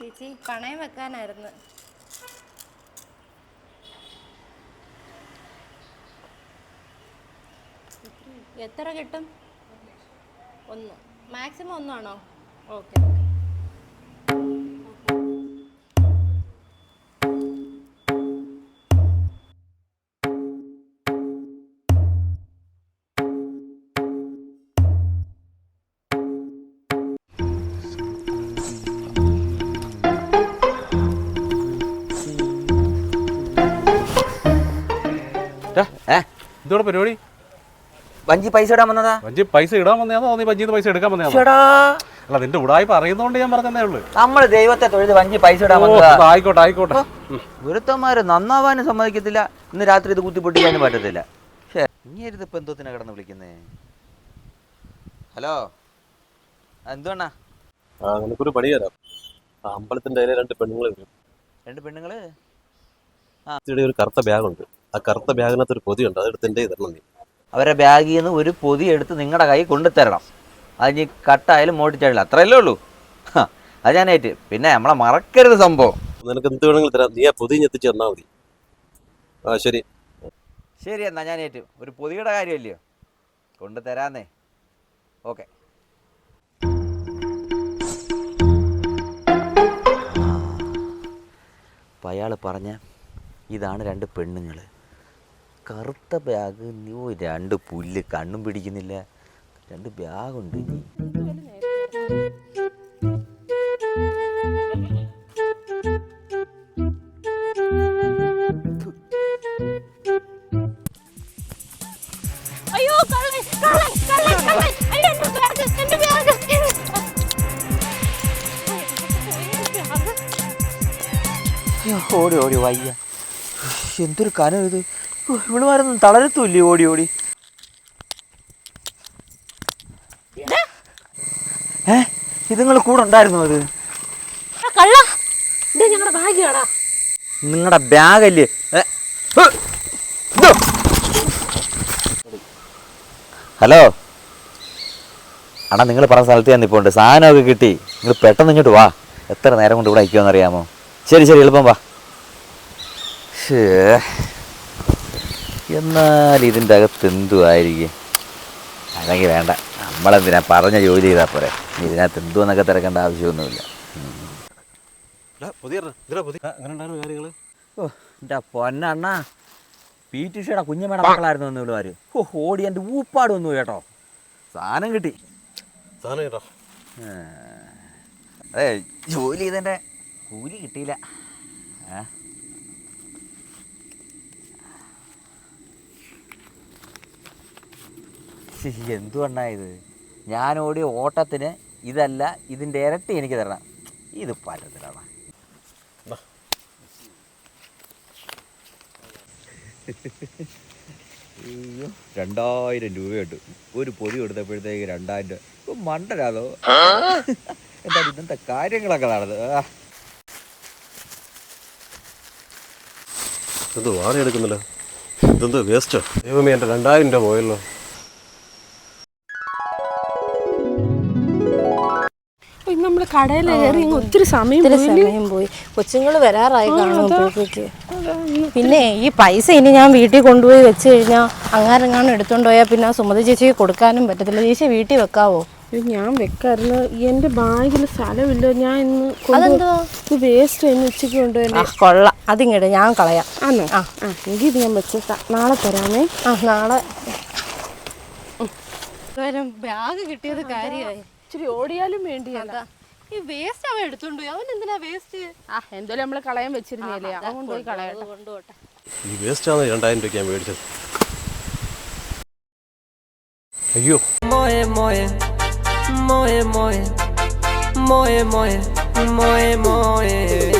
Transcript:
ചേച്ചി പണയം വെക്കാനായിരുന്നു. എത്ര കിട്ടും? ഒന്ന്. മാക്സിമം ഒന്നാണോ? Okay okay. ഇതോടെ പരിപാടി? വഞ്ചി പൈസ ഇടാൻ വന്നതാ. വഞ്ചി പൈസ ഇടാൻ വന്നതാണോ നീ വഞ്ചിന്ന് പൈസ എടുക്കാൻ വന്നതാണോ ചേടാ. അല്ല നിന്റെ ഉടായി പറയുന്നോണ്ട് ഞാൻ പറഞ്ഞതേ ഉള്ളു. നമ്മൾ ദൈവത്തെ തൊഴുത് വഞ്ചി പൈസ ഇടാൻ വന്നതാ. ആയിക്കോട്ടെ ആയിക്കോട്ടെ. ഗുരുത്തന്മാര് നന്നാവാനും സമ്മതിക്കത്തില്ല. ഇന്ന് രാത്രി ഇത് കുത്തിപ്പൊട്ടിക്കാനും പറ്റത്തില്ല. പക്ഷേ ഇങ്ങനെ ഇപ്പൊ എന്തോത്തിനാ കിടന്ന് വിളിക്കുന്നേ? ഹലോ? എന്തുവാണ നിനക്കൊരു പണി തരാം. അമ്പലത്തിന്റെ രണ്ട് പെണ്ണുങ്ങൾ വരും രണ്ട് പെണ്ണുങ്ങൾ? ഒരു കറുത്ത ബാഗുണ്ട്. ആ കറുത്ത ബാഗിനകത്ത് ഒരു പൊതിയുണ്ട് അതെടുത്ത് എന്റെ തരണം നീ. അവരെ ബാഗിൽ നിന്ന് ഒരു പൊതി എടുത്ത് നിങ്ങളുടെ കൈ കൊണ്ടുതരണം. അത് ഇനി കട്ടായാലും മോട്ടിച്ചാടില്ല അത്രയല്ലേ ഉള്ളൂ. അത് ഞാനേറ്റ് പിന്നെ നമ്മളെ മറക്കരുത് സംഭവം. നിനക്ക് എന്ത് വേണമെങ്കിലും തരാം നീ ആ പൊതി ഞെത്തിച്ച് തന്നാൽ മതി. ആ ശരി. ശരി എന്നാ ഞാനേറ്റ് ഒരു പൊതിയുടെ കാര്യമല്ലയോ? കൊണ്ടു തരാന്നേ ഓക്കെ. അപ്പം അയാൾ പറഞ്ഞ ഇതാണ് രണ്ട് പെണ്ണുങ്ങൾ കറുത്ത ബാഗ് നീ രണ്ട് പുല്ല് കണ്ണും പിടിക്കുന്നില്ല. രണ്ട് ബാഗുണ്ട് ഇനി. അയ്യോ കള്ളൻ കള്ളൻ കള്ളൻ കള്ളൻ. അയ്യോ എന്റെ ബാഗ് അയ്യോ, ഓടി ഓടി വയ്യ. എന്തൊരു കനം ഇത്. ഇവളുമാരൊന്നും തളരത്തുമില്ലേ? ഓടി ഓടി. ഏ? ഇത് നിങ്ങൾ കൂടെ ഉണ്ടായിരുന്നു അത്? ഞങ്ങളുടെ ബാഗാടാ നിങ്ങളുടെ ബാഗല്ലേ. ഹലോ. അണ്ണാ നിങ്ങൾ പറഞ്ഞ സ്ഥലത്ത് ഞാൻ നിൽപ്പുണ്ട് സാധനമൊക്കെ കിട്ടി. നിങ്ങൾ പെട്ടെന്ന് ഇങ്ങോട്ട് വാ. എത്ര നേരം കൊണ്ട് ഇവിടെ അയക്കുമെന്ന് അറിയാമോ? ശരി ശരി എളുപ്പം വാ. ശ്ശേ. എന്നാൽ ഇതിന്റെ അകത്ത് എന്തുമായിരിക്കും അല്ലെങ്കിൽ വേണ്ട. നമ്മളെന്തിനാ പറഞ്ഞ ജോലി ചെയ്താൽ പോരെ? ഇതിനകത്ത് എന്തുവെന്നൊക്കെ തിരക്കേണ്ട ആവശ്യമൊന്നുമില്ല. ഓ എന്റെ പൊന്നണ്ണ. പി ടി ഷയുടെ കുഞ്ഞമ്മയുടെ മക്കളായിരുന്നു ഒന്ന് ഇവിടുമാര് ഓ ഓടി എന്റെ ഊപ്പാട് വന്നു കേട്ടോ. സാധനം കിട്ടി. സാധനം കേട്ടോ? അതെ ജോലി ചെയ്തതിന്റെ കൂലി കിട്ടിയില്ല. ഏ? ശ്ശി, എന്തുവണ്ണാ ഇത്? ഞാൻ ഓടിയ ഓട്ടത്തിന് ഇതല്ല ഇതിന്റെ ഇരട്ടി എനിക്ക് തരണം. ഇത് പറ്റത്തിലാണ് അയ്യോ. രണ്ടായിരം രൂപയുണ്ട് ഒരു പൊതി കൊടുത്തപ്പോഴത്തേക്ക് രണ്ടായിരം രൂപ. ഇപ്പൊ മണ്ടരാതോ എന്താ ഇന്നത്തെ കാര്യങ്ങളൊക്കെ നടന്നത്? എന്തോ വാറി എടുക്കുന്നില്ല ഇതെന്ത് വേസ്റ്റോ ദൈവമേ എന്റെ രണ്ടായിരം രൂപ പോയല്ലോ. കടയിൽ കയറി ഒത്തിരി സമയം സമയം പോയി. കൊച്ചുങ്ങൾ വരാറായി കാണുമ്പോഴത്തേക്ക് പിന്നെ ഈ പൈസ ഇനി ഞാൻ വീട്ടിൽ കൊണ്ടുപോയി വെച്ച് കഴിഞ്ഞാൽ അങ്ങാരെങ്ങാനും എടുത്തോണ്ട് പോയാൽ പിന്നെ സുമതി ചേച്ചിക്ക് കൊടുക്കാനും പറ്റത്തില്ല. ചേച്ചി വീട്ടിൽ വെക്കാവോ? ഞാൻ വെക്കായിരുന്നു. എന്റെ ബാഗിൽ സ്ഥലമില്ല. ഞാൻ ഇന്ന്? വേസ്റ്റ് ഇന്ന് ഉച്ചയ്ക്ക് കൊണ്ടുപോയി കൊള്ളാം. അതിങ്ങടെ ഞാൻ കളയാം. ആണോ ആ. എങ്കിൽ ഇത് ഞാൻ വെച്ച നാളെ തരാമേ. ആ നാളെ. ബാഗ് കിട്ടിയത് കാര്യമായി ഇച്ചിരി ഓടിയാലും വേണ്ടിയല്ല ഈ വേസ്റ്റ് അവൻ എടുത്തോണ്ട് പോയി. അവൻ എന്തിനാ വേസ്റ്റ് ആ എന്തോലും നമ്മൾ കളയാൻ വെച്ചിരുന്നില്ലേ അവൻ കൊണ്ടുപോയി കളയട്ടെ. കൊണ്ടുപോട്ടെ. ഈ ആണ് രണ്ടായിരം രൂപയ്ക്ക് ഞാൻ മേടിച്ചത്? അയ്യോ. Moje, moje, moje, moje, moje, moje, moje, moje.